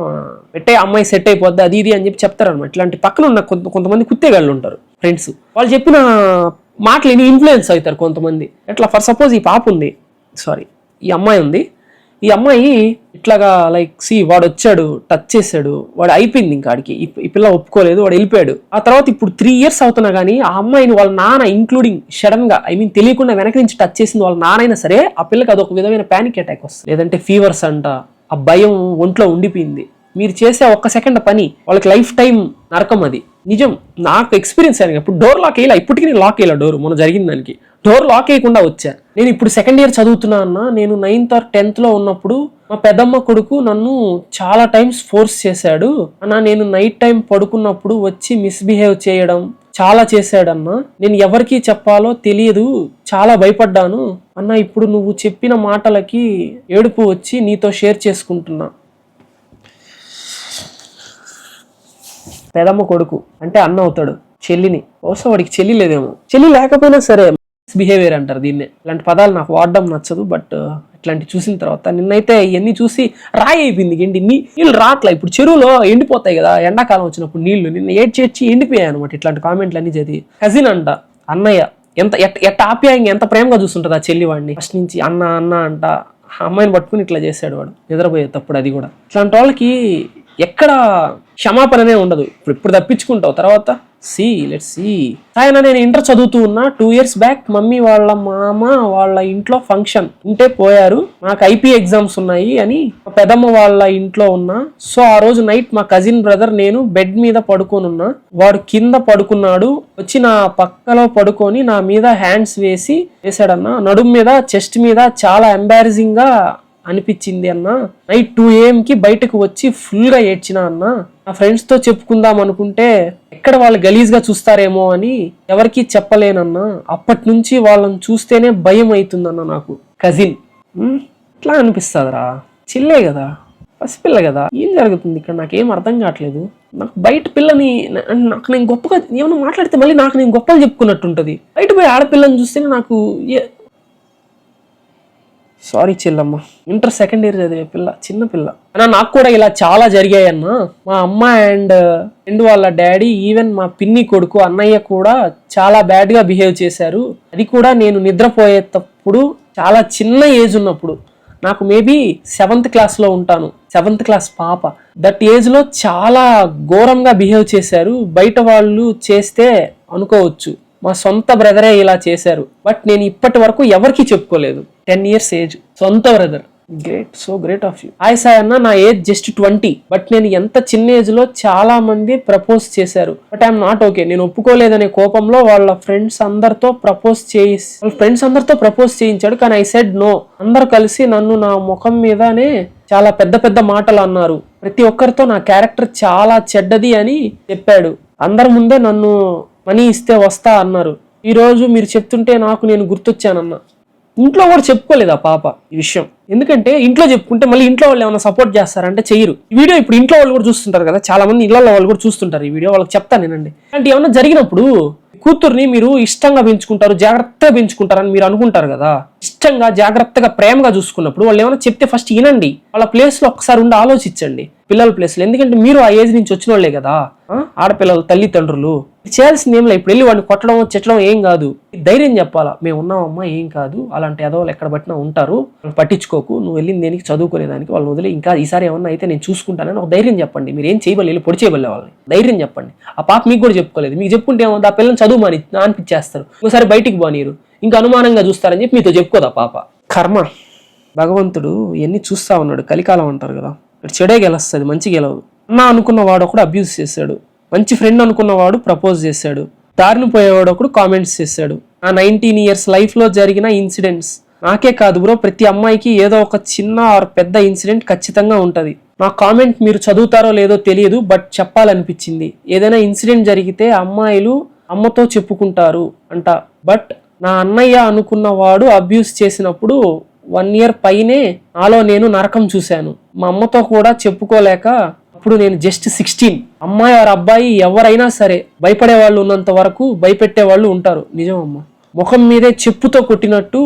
పెట్టే అమ్మాయి సెట్ అయిపోద్ది? అది ఇది అని చెప్పి చెప్తారనమాట ఇట్లాంటి పక్కన ఉన్న కొంత కొంతమంది కుత్తేగాళ్ళు ఉంటారు ఫ్రెండ్స్ వాళ్ళు చెప్పిన మాటలు విని ఇన్ఫ్లుయెన్స్ అవుతారు కొంతమంది. ఎట్లా? ఫర్ సపోజ్ ఈ పాప ఉంది. సారీ ఈ అమ్మాయి ఉంది. ఈ అమ్మాయి ఇట్లాగా లైక్ సి వాడు వచ్చాడు టచ్ చేశాడు వాడు అయిపోయింది ఇంకా ఆడికి. ఈ పిల్ల ఒప్పుకోలేదు వాడు వెళ్ళిపోయాడు. ఆ తర్వాత ఇప్పుడు త్రీ ఇయర్స్ అవుతున్నా కానీ ఆ అమ్మాయిని వాళ్ళ నాన్న ఇంక్లూడింగ్ సడన్గా ఐ మీన్ తెలియకుండా వెనక నుంచి టచ్ చేసింది వాళ్ళ నాన్నైనా సరే ఆ పిల్లకి అదొక విధమైన ప్యానిక్ అటాక్ వస్తుంది. లేదంటే ఫీవర్స్ అంట ఆ భయం ఒంట్లో ఉండిపోయింది. మీరు చేసే ఒక్క సెకండ్ పని వాళ్ళకి లైఫ్ టైం నరకం అది. నిజం నాకు ఎక్స్పీరియన్స్ అయ్యాను ఇప్పుడు డోర్ లాక్ వేయాలి ఇప్పటికీ నేను లాక్ వేయాలి డోర్ మొన్న జరిగిన దానికి. డోర్ లాక్ వేయకుండా వచ్చా. నేను ఇప్పుడు సెకండ్ ఇయర్ చదువుతున్నా అన్న నేను నైన్త్ ఆర్ టెన్త్లో ఉన్నప్పుడు మా పెద్దమ్మ కొడుకు నన్ను చాలా టైమ్స్ ఫోర్స్ చేశాడు. అన్న నేను నైట్ టైం పడుకున్నప్పుడు వచ్చి మిస్బిహేవ్ చేయడం చాలా చేశాడన్న. నేను ఎవరికి చెప్పాలో తెలియదు చాలా భయపడ్డాను. అన్న ఇప్పుడు నువ్వు చెప్పిన మాటలకి ఏడుపు వచ్చి నీతో షేర్ చేసుకుంటున్నా. పెదమ్మ కొడుకు అంటే అన్న అవుతాడు చెల్లిని. బహుశా వాడికి చెల్లి లేదేమో. చెల్లి లేకపోయినా సరే బిహేవియర్ అంటారు దీన్నే. ఇలాంటి పదాలు నాకు వాడడం నచ్చదు బట్ uh, ఇట్లాంటి చూసిన తర్వాత నిన్నైతే ఇవన్నీ చూసి రాయి అయిపోయింది ఎండి నీ నీళ్ళు రావట్లే ఇప్పుడు చెరువులో ఎండిపోతాయి కదా ఎండాకాలం వచ్చినప్పుడు నీళ్ళు నిన్న ఏడ్చి ఏడ్చి ఎండిపోయాయి అనమాట ఇట్లాంటి కామెంట్లు అన్ని చదివి కజిన్ అంట అన్నయ్య ఎంత ఎట్ ఎట్ట ఆప్యాయంగా ఎంత ప్రేమగా చూస్తుంటుంది ఆ చెల్లి వాడిని. ఫస్ట్ నుంచి అన్న అన్న అంట ఆ అమ్మాయిని పట్టుకుని ఇట్లా చేశాడు వాడు. నిద్రపోయే తప్పుడు అది కూడా. ఇట్లాంటి వాళ్ళకి ఎక్కడ క్షమాపణనే ఉండదు. ఇప్పుడు ఇప్పుడు తప్పించుకుంటావు. తర్వాత సి లెట్ సి ఆయన నేను ఇంటర్ చదువుతూ ఉన్నా టూ ఇయర్స్ బ్యాక్ మమ్మీ వాళ్ళ మామ వాళ్ళ ఇంట్లో ఫంక్షన్ ఉంటే పోయారు. నాకు ఐపీ ఎగ్జామ్స్ ఉన్నాయి అని పెదమ్మ వాళ్ళ ఇంట్లో ఉన్నా. సో ఆ రోజు నైట్ మా కజిన్ బ్రదర్ నేను బెడ్ మీద పడుకొని ఉన్నా. వాడు కింద పడుకున్నాడు. వచ్చి నా పక్కలో పడుకొని నా మీద హ్యాండ్స్ వేసి వేసాడన్న నడుము మీద చెస్ట్ మీద చాలా ఎంబారసింగ్గా అనిపించింది అన్న. నైట్ టూ ఏఎంకి బయటకు వచ్చి ఫుల్గా ఏడ్చిన అన్న. నా ఫ్రెండ్స్తో చెప్పుకుందాం అనుకుంటే ఎక్కడ వాళ్ళు గలీజ్గా చూస్తారేమో అని ఎవరికీ చెప్పలేనన్నా. అప్పటి నుంచి వాళ్ళని చూస్తేనే భయం అవుతుందన్న నాకు. కజిన్ ఇట్లా అనిపిస్తుందిరా. చిల్లే కదా. పసిపిల్ల కదా. ఏం జరుగుతుంది ఇక్కడ? నాకేం అర్థం కావట్లేదు. నాకు బయట పిల్లని నాకు నేను గొప్పగా ఏమైనా మాట్లాడితే మళ్ళీ నాకు నేను గొప్పలు చెప్పుకున్నట్టుంటుంది. బయట పోయి ఆడపిల్లని చూస్తేనే నాకు సారీ చెల్లమ్మ. ఇంటర్ సెకండ్ ఇయర్ చదివే పిల్ల చిన్న పిల్ల. అన్న నాకు కూడా ఇలా చాలా జరిగాయన్న. మా అమ్మ అండ్ ఫ్రెండ్ వాళ్ళ డాడీ ఈవెన్ మా పిన్ని కొడుకు అన్నయ్య కూడా చాలా బ్యాడ్గా బిహేవ్ చేశారు. అది కూడా నేను నిద్రపోయేటప్పుడు చాలా చిన్న ఏజ్ ఉన్నప్పుడు. నాకు మేబీ సెవెంత్ క్లాస్లో ఉంటాను. సెవెంత్ క్లాస్ పాప. దట్ ఏజ్లో చాలా ఘోరంగా బిహేవ్ చేశారు. బయట వాళ్ళు చేస్తే అనుకోవచ్చు. మా సొంత బ్రదరే ఇలా చేశారు. బట్ నేను ఇప్పటి వరకు ఎవరికి చెప్పుకోలేదు. Ten years age. సొంత brother. Great so great of you hi sir అన్న నా ఏజ్ జస్ట్ ట్వంటీ. బట్ నేను ఎంత చిన్న ఏజ్లో చాలా మంది ప్రపోజ్ చేశారు. But I'm not okay. నేను ఒప్పుకోలేదనే కోపంలో వాళ్ళ ఫ్రెండ్స్ అందరితో ప్రపోజ్ చేయి వాళ్ళ ఫ్రెండ్స్ అందరితో ప్రపోజ్ చేయించాడు. కానీ ఐ సెడ్ నో అందరు కలిసి నన్ను నా ముఖం మీదనే చాలా పెద్ద పెద్ద మాటలు అన్నారు. ప్రతి ఒక్కరితో నా క్యారెక్టర్ చాలా చెడ్డది అని చెప్పాడు. అందరి ముందే నన్ను మనీ ఇస్తే వస్తా అన్నారు. ఈరోజు మీరు చెప్తుంటే నాకు నేను గుర్తొచ్చానన్న. ఇంట్లో కూడా చెప్పుకోలేదు ఆ పాప ఈ విషయం? ఎందుకంటే ఇంట్లో చెప్పుకుంటే మళ్ళీ ఇంట్లో వాళ్ళు ఏమైనా సపోర్ట్ చేస్తారంటే చేయరు. ఈ వీడియో ఇప్పుడు ఇంట్లో వాళ్ళు కూడా చూస్తుంటారు కదా చాలా మంది ఇళ్ళలో వాళ్ళు కూడా చూస్తుంటారు ఈ వీడియో వాళ్ళకి చెప్తాను నేనండి. అంటే ఏమైనా జరిగినప్పుడు కూతుర్ని మీరు ఇష్టంగా పెంచుకుంటారు జాగ్రత్తగా పెంచుకుంటారని మీరు అనుకుంటారు కదా? ఇష్టంగా జాగ్రత్తగా ప్రేమగా చూసుకున్నప్పుడు వాళ్ళు ఏమైనా చెప్తే ఫస్ట్ వినండి. వాళ్ళ ప్లేస్లో ఒకసారి ఉండి ఆలోచించండి. పిల్లల ప్లేస్లో ఎందుకంటే మీరు ఆ ఏజ్ నుంచి వచ్చిన వాళ్ళే కదా. ఆడపిల్లలు తల్లిదండ్రులు. చేయాల్సింది ఏం లేదు ఇప్పుడు వెళ్ళి వాడిని కొట్టడం చెట్టడం ఏం కాదు. ధైర్యం చెప్పాలా మేము ఉన్నామమ్మా ఏం కాదు. అలాంటి ఎదవలు ఎక్కడ పట్టినా ఉంటారు. వాళ్ళని పట్టించుకోకు. నువ్వు వెళ్ళింది దేనికి? చదువుకునేదానికి. వాళ్ళని వదిలి. ఇంకా ఈసారి ఏమన్నా అయితే నేను చూసుకుంటానని ఒక ధైర్యం చెప్పండి. మీరు ఏం చేయబలి వెళ్ళి పొడి చేయబలే వాళ్ళని. ధైర్యం చెప్పండి. ఆ పాప మీకు కూడా చెప్పుకోలేదు. మీకు చెప్పుకుంటే ఏమో ఆ పిల్లల్ని చదువు మాని అనిపించేస్తారు ఒకసారి బయటికి పోనీరు. ఇంకా అనుమానంగా చూస్తారని చెప్పి మీతో చెప్పుకోదా పాప? కర్మ. భగవంతుడు ఇవన్నీ చూస్తా ఉన్నాడు? కలికాలం అంటారు కదా. ఇక్కడ చెడే గెలుస్తుంది మంచి గెలవదు అన్న అనుకున్న వాడు ఒకడు అబ్యూస్ చేశాడు మంచి ఫ్రెండ్ అనుకున్నవాడు ప్రపోజ్ చేశాడు దారిని పోయేవాడు ఒకడు కామెంట్స్ చేశాడు ఆ నైన్టీన్ ఇయర్స్ లైఫ్లో జరిగిన ఇన్సిడెంట్స్ నాకే కాదు బ్రో ప్రతి అమ్మాయికి ఏదో ఒక చిన్న ఆర్ పెద్ద ఇన్సిడెంట్ ఖచ్చితంగా ఉంటుంది. నా కామెంట్ మీరు చదువుతారో లేదో తెలియదు బట్ చెప్పాలనిపించింది. ఏదైనా ఇన్సిడెంట్ జరిగితే అమ్మాయిలు అమ్మతో చెప్పుకుంటారు అంట. బట్ నా అన్నయ్య అనుకున్నవాడు అబ్యూస్ చేసినప్పుడు వన్ ఇయర్ పైనే నాలో నేను నరకం చూశాను. మా అమ్మతో కూడా చెప్పుకోలేక అప్పుడు నేను జస్ట్ సిక్స్టీన్. అమ్మాయి ఆర్ అబ్బాయి ఎవరైనా సరే భయపడే వాళ్ళు ఉన్నంత వరకు భయపెట్టే వాళ్ళు ఉంటారు. నిజం అమ్మ ముఖం మీదే చెప్పుతో కొట్టినట్టు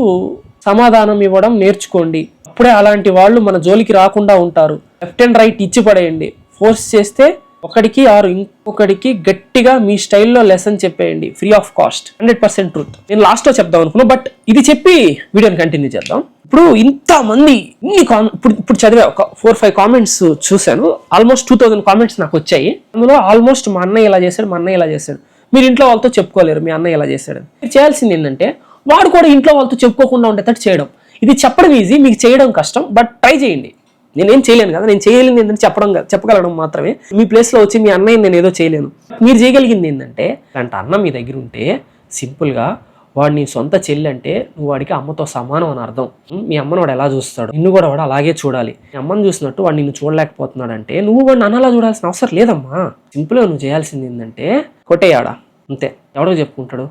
సమాధానం ఇవ్వడం నేర్చుకోండి. అప్పుడే అలాంటి వాళ్ళు మన జోలికి రాకుండా ఉంటారు. లెఫ్ట్ అండ్ రైట్ ఇచ్చి పడేయండి ఫోర్స్ చేస్తే ఒకడికి ఆరు ఇంకొకడికి గట్టిగా మీ స్టైల్లో లెసన్ చెప్పేయండి. Free of cost hundred percent truth నేను లాస్ట్లో చెప్దాం అనుకున్నా బట్ ఇది చెప్పి వీడియోని కంటిన్యూ చేద్దాం. ఇప్పుడు ఇంత మంది ఇన్ని ఇప్పుడు ఇప్పుడు చదివా ఒక ఫోర్ ఫైవ్ కామెంట్స్ చూశాను. ఆల్మోస్ట్ టూ థౌసండ్ కామెంట్స్ నాకు వచ్చాయి. అందులో ఆల్మోస్ట్ మా అన్నయ్య ఇలా చేశాడు మా అన్నయ్య ఇలా చేశాడు. మీరు ఇంట్లో వాళ్ళతో చెప్పుకోలేరు మీ అన్నయ్య ఇలా చేశాడు. మీరు చేయాల్సింది ఏంటంటే వాడు కూడా ఇంట్లో వాళ్ళతో చెప్పుకోకుండా ఉండేటట్టు చేయడం. ఇది చెప్పడం ఈజీ మీకు చేయడం కష్టం బట్ ట్రై చేయండి. నేనేం చేయలేను కదా నేను చేయలేని ఏంటంటే చెప్పడం చెప్పగలడం మాత్రమే. మీ ప్లేస్లో వచ్చి మీ అన్నయ్య నేను ఏదో చేయలేను. మీరు చేయగలిగింది ఏంటంటే అంటే అన్న మీ దగ్గర ఉంటే సింపుల్గా వాడు నీ సొంత చెల్లి అంటే నువ్వు వాడికి అమ్మతో సమానం అని అర్థం. మీ అమ్మను వాడు ఎలా చూస్తాడు? నిన్ను కూడా వాడు అలాగే చూడాలి. మీ అమ్మని చూసినట్టు వాడు నిన్ను చూడలేకపోతున్నాడు అంటే నువ్వు వాడిని అన్నలా చూడాల్సిన అవసరం లేదమ్మా. సింపుల్గా నువ్వు చేయాల్సింది ఏంటంటే కొట్టేయాడా? అంతే. ఎవడో చెప్పుకుంటాడు.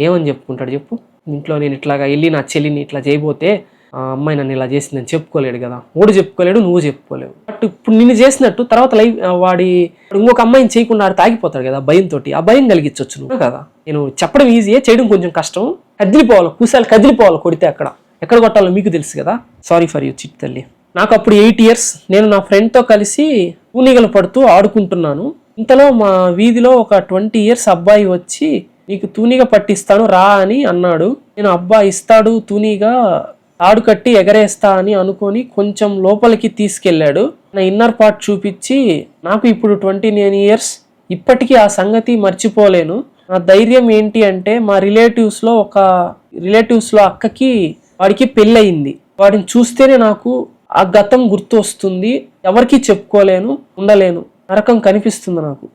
ఏమని చెప్పుకుంటాడు చెప్పు? ఇంట్లో నేను ఇట్లాగా వెళ్ళి నా చెల్లిని ఇట్లా చేయబోతే అమ్మాయి నన్ను ఇలా చేసిందని చెప్పుకోలేడు కదా. ఓడు చెప్పుకోలేడు నువ్వు చెప్పుకోలేవు. బట్ ఇప్పుడు నిన్ను చేసినట్టు తర్వాత లైఫ్ వాడి ఇంకొక అమ్మాయిని చేయకుండా ఆడు తాగిపోతాడు కదా భయంతో ఆ భయం కలిగించవచ్చు నువ్వు కదా. నేను చెప్పడం ఈజీయే చేయడం కొంచెం కష్టం. కదిలిపోవాలి కూసాలు కదిలిపోవాలి కొడితే అక్కడ. ఎక్కడ కొట్టాలో మీకు తెలుసు కదా. సారీ ఫర్ యూ చిట్ తల్లి. నాకు అప్పుడు ఎయిట్ ఇయర్స్ నేను నా ఫ్రెండ్తో కలిసి ఊనిగలు పడుతూ ఆడుకుంటున్నాను. ఇంతలో మా వీధిలో ఒక ట్వంటీ ఇయర్స్ అబ్బాయి వచ్చి నీకు తూనిగా పట్టిస్తాను రా అని అన్నాడు. నేను అబ్బా ఇస్తాడు తూనిగా తాడు కట్టి ఎగరేస్తా అని అనుకొని కొంచెం లోపలికి తీసుకెళ్ళాడు. నా ఇన్నర్ పార్ట్ చూపించి నాకు ఇప్పుడు ట్వంటీ నైన్ ఇయర్స్ ఇప్పటికీ ఆ సంగతి మర్చిపోలేను. నా ధైర్యం ఏంటి అంటే మా రిలేటివ్స్లో ఒక రిలేటివ్స్లో అక్కకి వాడికి పెళ్ళయింది. వాడిని చూస్తేనే నాకు ఆ గతం గుర్తు వస్తుంది ఎవరికీ చెప్పుకోలేను ఉండలేను. నరకం కనిపిస్తుంది నాకు.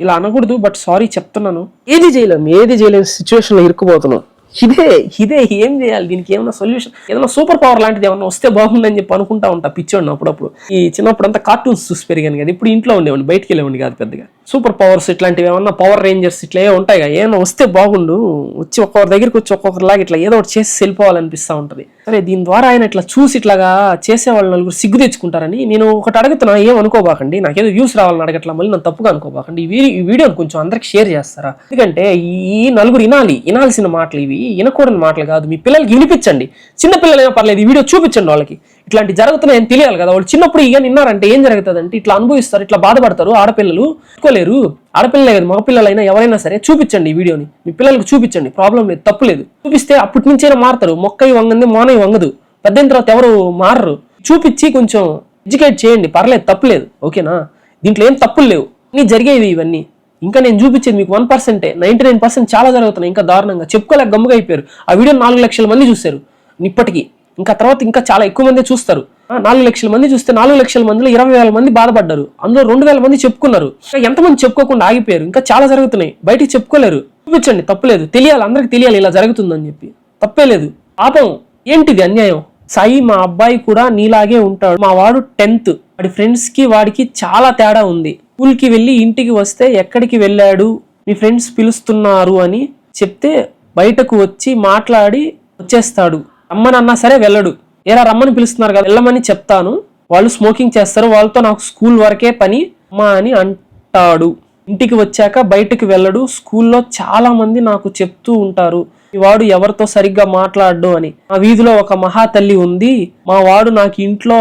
ఇలా అనకూడదు బట్ సారీ చెప్తున్నాను. ఏది చేయలేము ఏది చేయలేని సిచ్యువేషన్లో ఇరుక్కుపోతున్నాం. ఇదే ఇదే ఏం చేయాలి? దీనికి ఏమైనా సొల్యూషన్ ఏదైనా సూపర్ పవర్ లాంటిది ఏమైనా వస్తే బాగుందని చెప్పి అనుకుంటా ఉంటా పిచ్చోడిని అప్పుడప్పుడు. ఈ చిన్నప్పుడు అంతా కార్టూన్స్ చూసి పెరిగాను కదా ఇప్పుడు ఇంట్లో ఉండేవాడిని బయటికి వెళ్ళేవాడిని కాదు పెద్దగా. సూపర్ పవర్స్ ఇట్లాంటివి ఏమన్నా పవర్ రేంజర్స్ ఇట్లా ఏ ఉంటాయి కదా ఏమైనా వస్తే బాగుండు వచ్చి ఒక్కొక్కరి దగ్గరికి వచ్చి ఒక్కొక్కరిలాగా ఇట్లా ఏదో ఒకటి చేసి వెళ్ళిపోవాలనిపిస్తూ ఉంటుంది. సరే దీని ద్వారా ఆయన ఇట్లా చూసి ఇట్లాగా చేసేవాళ్ళు నలుగురు సిగ్గు తెచ్చుకుంటారని నేను ఒకటి అడుగుతున్నా ఏం అనుకోబాకండి? నాకేదో వ్యూస్ రావాలని అడగట్లా మళ్ళీ నన్ను తప్పుగా అనుకోబాకండి. ఈ వీడియో ఈ వీడియోని కొంచెం అందరికి షేర్ చేస్తారా? ఎందుకంటే ఈ నలుగురు వినాలి వినాల్సిన మాటలు ఇవి వినకూడని మాటలు కాదు. మీ పిల్లలకి వినిపించండి. చిన్న పిల్లలైనా పర్లేదు ఈ వీడియో చూపించండి వాళ్ళకి. ఇట్లాంటి జరుగుతున్నాయని తెలియాలి కదా. వాళ్ళు చిన్నప్పుడు ఇక నిన్నారంటే ఏం జరుగుతుంది అంటే ఇట్లా అనుభవిస్తారు ఇట్లా బాధపడతారు ఆడపిల్లలు ఒప్పుకోలేరు. ఆడపిల్లలే కదా మగపిల్లలైనా ఎవరైనా సరే చూపించండి ఈ వీడియోని. మీ పిల్లలకు చూపించండి ప్రాబ్లం లేదు తప్పు లేదు. చూపిస్తే అప్పటి నుంచైనా మారుతారు మొక్కయి వంగంది మానవి వంగదు. పెద్దయిన తర్వాత ఎవరు మారరు. చూపించి కొంచెం ఎడ్యుకేట్ చేయండి పర్లేదు తప్పులేదు ఓకేనా? దీంట్లో ఏం తప్పులు లేవు. నీ జరిగేవి ఇవన్నీ. ఇంకా నేను చూపించేది మీకు వన్ పర్సెంటే నైంటీ నైన్ పర్సెంట్ చాలా జరుగుతున్నాయి ఇంకా దారుణంగా చెప్పుకోలేక గమ్ముగా అయిపోయారు. ఆ వీడియో నాలుగు లక్షల మంది చూశారు ఇప్పటికీ. ఇంకా తర్వాత ఇంకా చాలా ఎక్కువ మంది చూస్తారు. నాలుగు లక్షల మంది చూస్తే నాలుగు లక్షల మందిలో ఇరవై వేల మంది బాధపడ్డారు. అందులో రెండు వేల మంది చెప్పుకున్నారు. ఎంతమంది చెప్పుకోకుండా ఆగిపోయారు. ఇంకా చాలా జరుగుతున్నాయి. బయటికి చెప్పుకోలేరు. చూపించండి తప్పులేదు. తెలియాలి అందరికి తెలియాలి ఇలా జరుగుతుందని చెప్పి. తప్పే లేదు. పాపం ఏంటిది అన్యాయం? సాయి మా అబ్బాయి కూడా నీలాగే ఉంటాడు. మా వాడు టెన్త్. వాడి ఫ్రెండ్స్కి వాడికి చాలా తేడా ఉంది. స్కూల్కి వెళ్ళి ఇంటికి వస్తే ఎక్కడికి వెళ్ళాడు? మీ ఫ్రెండ్స్ పిలుస్తున్నారు అని చెప్తే బయటకు వచ్చి మాట్లాడి వచ్చేస్తాడు. రమ్మని అన్నా సరే వెళ్ళడు. ఏరా రమ్మని పిలుస్తున్నారు కదా వెళ్ళమని చెప్తాను. వాళ్ళు స్మోకింగ్ చేస్తారు వాళ్ళతో నాకు స్కూల్ వరకే పని అమ్మా అని అంటాడు. ఇంటికి వచ్చాక బయటకు వెళ్ళడు. స్కూల్లో చాలా మంది నాకు చెప్తూ ఉంటారు ఈ వాడు ఎవరితో సరిగ్గా మాట్లాడడు అని. మా వీధిలో ఒక మహా తల్లి ఉంది. మా వాడు నాకు ఇంట్లో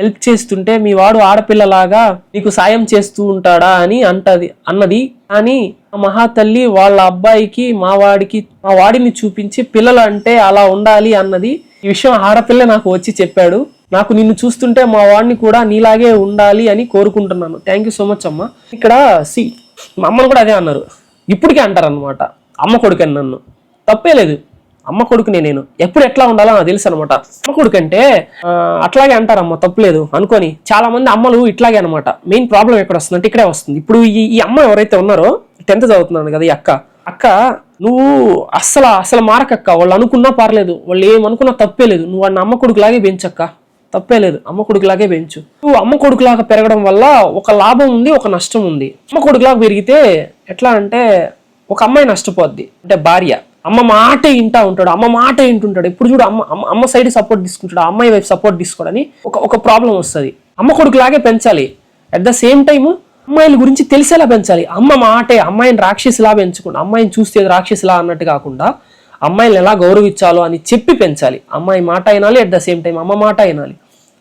హెల్ప్ చేస్తుంటే మీ వాడు ఆడపిల్లలాగా నీకు సాయం చేస్తూ ఉంటాడా అని అంటది అన్నది. కానీ ఆ మహాతల్లి వాళ్ళ అబ్బాయికి మా వాడికి మా వాడిని చూపించి పిల్లలు అంటే అలా ఉండాలి అన్నది. ఈ విషయం ఆడపిల్ల నాకు వచ్చి చెప్పాడు. నాకు నిన్ను చూస్తుంటే మా వాడిని కూడా నీలాగే ఉండాలి అని కోరుకుంటున్నాను. థ్యాంక్ యూ సో మచ్ అమ్మ. ఇక్కడ సి మా అమ్మను కూడా అదే అన్నారు. ఇప్పటికే అంటారు అనమాట అమ్మ కొడుకని నన్ను. తప్పే లేదు. అమ్మ కొడుకునే నేను. ఎప్పుడు ఎట్లా ఉండాలో నాకు తెలుసు అనమాట అమ్మ కొడుకు అంటే అట్లాగే అంటారమ్మ తప్పులేదు. అనుకొని చాలా మంది అమ్మలు ఇట్లాగే అనమాట మెయిన్ ప్రాబ్లం ఎక్కడ వస్తుంది అంటే ఇక్కడే వస్తుంది. ఇప్పుడు ఈ ఈ అమ్మ ఎవరైతే ఉన్నారో టెన్త్ చదువుతున్నాను కదా ఈ అక్క. అక్క నువ్వు అస్సలు అసలు మారకక్క. వాళ్ళు అనుకున్నా పర్లేదు. వాళ్ళు ఏమనుకున్నా తప్పే లేదు. నువ్వు వాడిని అమ్మ కొడుకులాగే పెంచక్క. తప్పే లేదు. అమ్మ కొడుకులాగే పెంచు. నువ్వు అమ్మ కొడుకులాగా పెరగడం వల్ల ఒక లాభం ఉంది ఒక నష్టం ఉంది. అమ్మ కొడుకులాగా పెరిగితే ఎట్లా అంటే ఒక అమ్మాయి నష్టపోద్ది. అంటే భార్య. అమ్మ మాట వింటా ఉంటాడు అమ్మ మాట వింటుంటాడు ఎప్పుడు చూడు అమ్మ అమ్మ సైడ్ సపోర్ట్ తీసుకుంటాడు అమ్మాయి వైపు సపోర్ట్ తీసుకోడని ఒక ఒక ప్రాబ్లం వస్తుంది. అమ్మ కొడుకులాగే పెంచాలి. అట్ ద సేమ్ టైము అమ్మాయిల గురించి తెలిసేలా పెంచాలి. అమ్మ మాటే అమ్మాయిని రాక్షసిలా పెంచకుండా అమ్మాయిని చూస్తే రాక్షసిలా అన్నట్టు కాకుండా అమ్మాయిని ఎలా గౌరవించాలో అని చెప్పి పెంచాలి. అమ్మాయి మాట అయినాలి అట్ ద సేమ్ టైం అమ్మ మాట అయినాలి.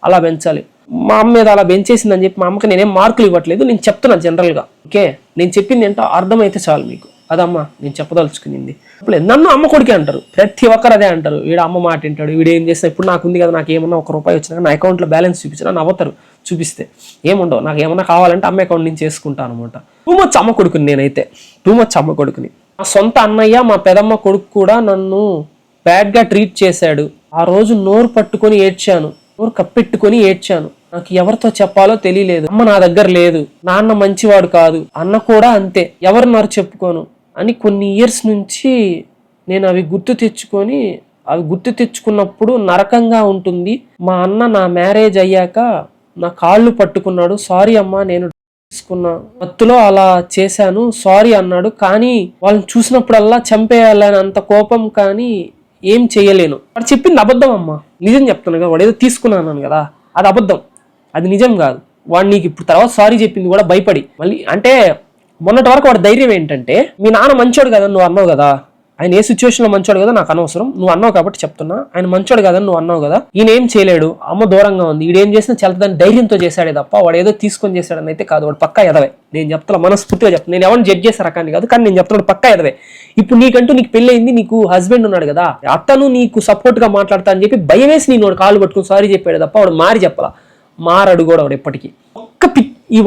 అలా పెంచాలి. మా అమ్మ మీద అలా పెంచేసిందని చెప్పి మా అమ్మకి నేనేం మార్కులు ఇవ్వట్లేదు నేను చెప్తున్నా జనరల్గా ఓకే నేను చెప్పింది ఏంటో అర్థమైతే చాలు మీకు. అదమ్మా నేను చెప్పదలుచుకునింది. ఇప్పుడు నన్ను అమ్మ కొడుకే అంటారు. ప్రతి ఒక్కరు అదే అంటారు. వీడు అమ్మ మాట వింటాడు వీడు ఏం చేసినా ఇప్పుడు నాకు ఉంది కదా నాకు ఏమన్నా ఒక రూపాయి వచ్చినా నా అకౌంట్లో బ్యాలెన్స్ చూపించినా నవ్వుతారు చూపిస్తే. ఏముండవు నాకు ఏమన్నా కావాలంటే అమ్మ అకౌంట్ నుంచి చేసుకుంటాను అనమాట టూ మచ్ అమ్మ కొడుకుని నేనైతే. టూ మచ్ అమ్మ కొడుకుని. మా సొంత అన్నయ్య మా పెదమ్మ కొడుకు కూడా నన్ను బ్యాడ్గా ట్రీట్ చేశాడు. ఆ రోజు నోరు పట్టుకొని ఏడ్చాను. నోరు కప్పెట్టుకొని ఏడ్చాను. నాకు ఎవరితో చెప్పాలో తెలియలేదు. అమ్మ నా దగ్గర లేదు. నాన్న మంచివాడు కాదు. అన్న కూడా అంతే. ఎవరున్నారు చెప్పుకోను. అని కొన్ని ఇయర్స్ నుంచి నేను అవి గుర్తు తెచ్చుకొని అవి గుర్తు తెచ్చుకున్నప్పుడు నరకంగా ఉంటుంది. మా అన్న నా మ్యారేజ్ అయ్యాక నా కాళ్ళు పట్టుకున్నాడు. సారీ అమ్మా నేను తీసుకున్న మత్తులో అలా చేశాను. సారీ అన్నాడు. కానీ వాళ్ళని చూసినప్పుడల్లా చంపేయాలని అంత కోపం కానీ ఏం చేయలేను. వాడు చెప్పింది అబద్ధం అమ్మా. నిజం చెప్తున్నాను కదా వాడు ఏదో తీసుకున్నాను కదా. అది అబద్ధం. అది నిజం కాదు. వాడు నీకు ఇప్పుడు తర్వాత సారీ చెప్పింది కూడా భయపడి. మళ్ళీ అంటే మొన్నటి వరకు వాడి ధైర్యం ఏంటంటే మీ నాన్న మంచోడు కదా నువ్వు అన్నావు కదా. ఆయన ఏ సిచ్యువేషన్లో మంచోడు కదా నాకు అనవసరం. నువ్వు అన్నావు కాబట్టి చెప్తున్నా. ఆయన మంచోడు కదా నువ్వు అన్నావు కదా. ఈయన ఏం చేయలేడు. అమ్మ దూరంగా ఉంది. ఈడేం చేసినా చెల్తదని ధైర్యంతో చేశాడే తప్ప వాడు ఏదో తీసుకొని చేశాడని అయితే కాదు. వాడు పక్కా ఎదవే. నేను చెప్తాను మనస్ఫూర్తిగా చెప్తాను నేను ఎవరిని జడ్జ్ చేసే రకాన్ని కాదు కానీ నేను చెప్తున్నాడు పక్కా ఎదవే. ఇప్పుడు నీకంటూ నీకు పెళ్ళయింది నీకు హస్బెండ్ ఉన్నాడు కదా. అతను నీకు సపోర్ట్గా మాట్లాడతా అని చెప్పి భయం వేసి నేను వాడు కాలు పట్టుకుని సారీ చెప్పాడు తప్ప వాడు మారి చెప్పాల. మారడు కూడా వాడు ఎప్పటికీ. ఒక్క పిక్ ఈ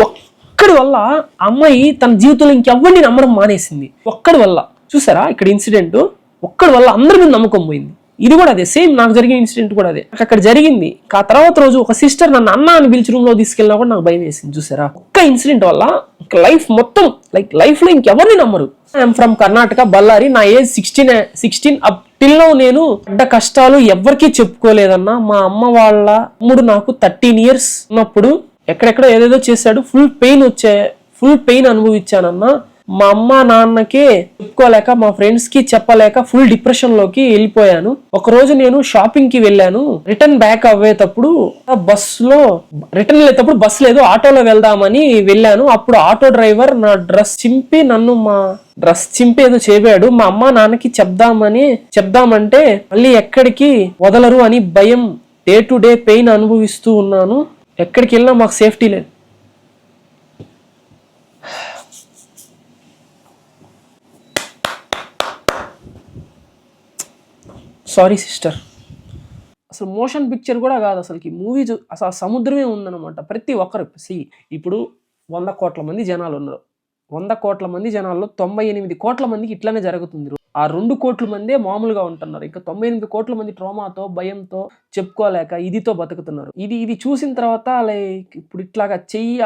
ఒక్కడి వల్ల అమ్మాయి తన జీవితంలో ఇంకెవ్వరిని నమ్మడం మానేసింది. ఒక్కడి వల్ల. చూసారా? ఇక్కడ ఇన్సిడెంట్ ఒక్కడి వల్ల అందరి మీద నమ్మకం పోయింది. ఇది కూడా అదే. సేమ్ నాకు జరిగిన ఇన్సిడెంట్ కూడా అదే. నాకు అక్కడ జరిగింది. ఆ తర్వాత రోజు ఒక సిస్టర్ నన్ను అన్న అని పిలిచి రూమ్లో తీసుకెళ్ళినా కూడా నాకు భయం వేసింది. చూసారా? ఒక్క ఇన్సిడెంట్ వల్ల లైఫ్ మొత్తం లైక్ లైఫ్లో ఇంకెవరిని నమ్మరు. ఐఎమ్ ఫ్రమ్ కర్ణాటక బళ్ళారి నా age sixteen sixteen up till now నేను పడ్డ కష్టాలు ఎవరికీ చెప్పుకోలేదన్నా. మా అమ్మ వాళ్ళ అమ్ముడు నాకు థర్టీన్ ఇయర్స్ ఉన్నప్పుడు ఎక్కడెక్కడ ఏదేదో చేశాడు. ఫుల్ పెయిన్ వచ్చే ఫుల్ పెయిన్ అనుభవించానన్న. మా అమ్మ నాన్నకే చెప్పుకోలేక మా ఫ్రెండ్స్కి చెప్పలేక ఫుల్ డిప్రెషన్లోకి వెళ్ళిపోయాను. ఒక రోజు నేను షాపింగ్కి వెళ్ళాను. రిటర్న్ బ్యాక్ అవ్వేటప్పుడు బస్లో రిటర్న్ వెళ్ళేటప్పుడు బస్ లేదు ఆటోలో వెళ్దామని వెళ్ళాను. అప్పుడు ఆటో డ్రైవర్ నా డ్రెస్ చింపి నన్ను మా డ్రెస్ చింపి ఏదో చేపాడు. మా అమ్మ నాన్నకి చెప్దామని చెప్దామంటే మళ్ళీ ఎక్కడికి వదలరు అని భయం డే టు డే పెయిన్ అనుభవిస్తూ ఉన్నాను. ఎక్కడికి వెళ్ళినా మాకు సేఫ్టీ లేదు. సారీ సిస్టర్ అసలు మోషన్ పిక్చర్ కూడా కాదు అసలుకి. మూవీ చూ అసలు ఆ సముద్రమే ఉందన్నమాట. ప్రతి ఒక్కరు సి ఇప్పుడు వంద కోట్ల మంది జనాలు ఉన్నారు. వంద కోట్ల మంది జనాల్లో తొంభై ఎనిమిది కోట్ల మందికి ఇట్లానే జరుగుతుంది. ఆ రెండు కోట్ల మందే మామూలుగా ఉంటున్నారు. ఇంకా తొంభై ఎనిమిది కోట్ల మంది ట్రోమాతో భయంతో చెప్పుకోలేక ఇదితో బతుకుతున్నారు. ఇది ఇది చూసిన తర్వాత లైక్ ఇప్పుడు ఇట్లాగా చెయ్య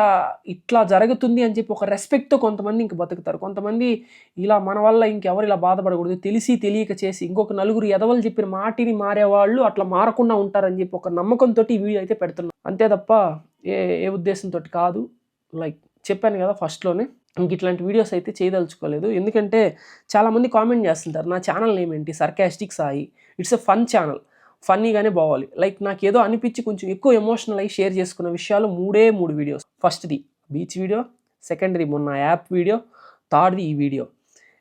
ఇట్లా జరుగుతుంది అని చెప్పి ఒక రెస్పెక్ట్తో కొంతమంది ఇంక బతుకుతారు. కొంతమంది ఇలా మన వల్ల ఇంకెవరు ఇలా బాధపడకూడదు. తెలిసి తెలియక చేసి ఇంకొక నలుగురు ఎదవలు చెప్పిన మాటిని మారేవాళ్ళు అట్లా మారకుండా ఉంటారని చెప్పి ఒక నమ్మకంతో ఈ వీడియో అయితే పెడుతున్నారు అంతే తప్ప ఏ ఏ ఉద్దేశంతో కాదు. లైక్ చెప్పాను కదా ఫస్ట్లోనే. ఇంక ఇట్లాంటి వీడియోస్ అయితే చేయదలుచుకోలేదు. ఎందుకంటే చాలామంది కామెంట్ చేస్తుంటారు నా ఛానల్ నేమ్ ఏంటి sarcastic Sai. It's a fun channel ఫన్నీగానే బావాలి లైక్ నాకు ఏదో అనిపించి కొంచెం ఎక్కువ ఎమోషనల్ అయ్యి షేర్ చేసుకున్న విషయాలు మూడే మూడు వీడియోస్ ఫస్ట్ది బీచ్ వీడియో సెకండ్ది మొన్న యాప్ వీడియో థర్డ్ది ఈ వీడియో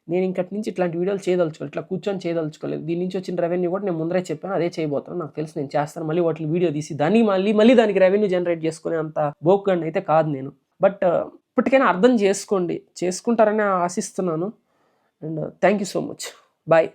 నేను ఇంకటి నుంచి ఇట్లాంటి వీడియోలు చేయదలుచుకోలేదు. ఇట్లా కూర్చొని చేయదలుచుకోలేదు. దీని నుంచి వచ్చిన రెవెన్యూ కూడా నేను ముందరే చెప్పాను. అదే చేయబోతాను నాకు తెలుసు నేను చేస్తాను. మళ్ళీ వాటిని వీడియో తీసి దానికి మళ్ళీ మళ్ళీ దానికి రెవెన్యూ జనరేట్ చేసుకునే అంత బోక్గండ్ అయితే కాదు నేను. బట్ ఇప్పటికైనా అర్థం చేసుకోండి. చేసుకుంటారని ఆశిస్తున్నాను. And thank you so much bye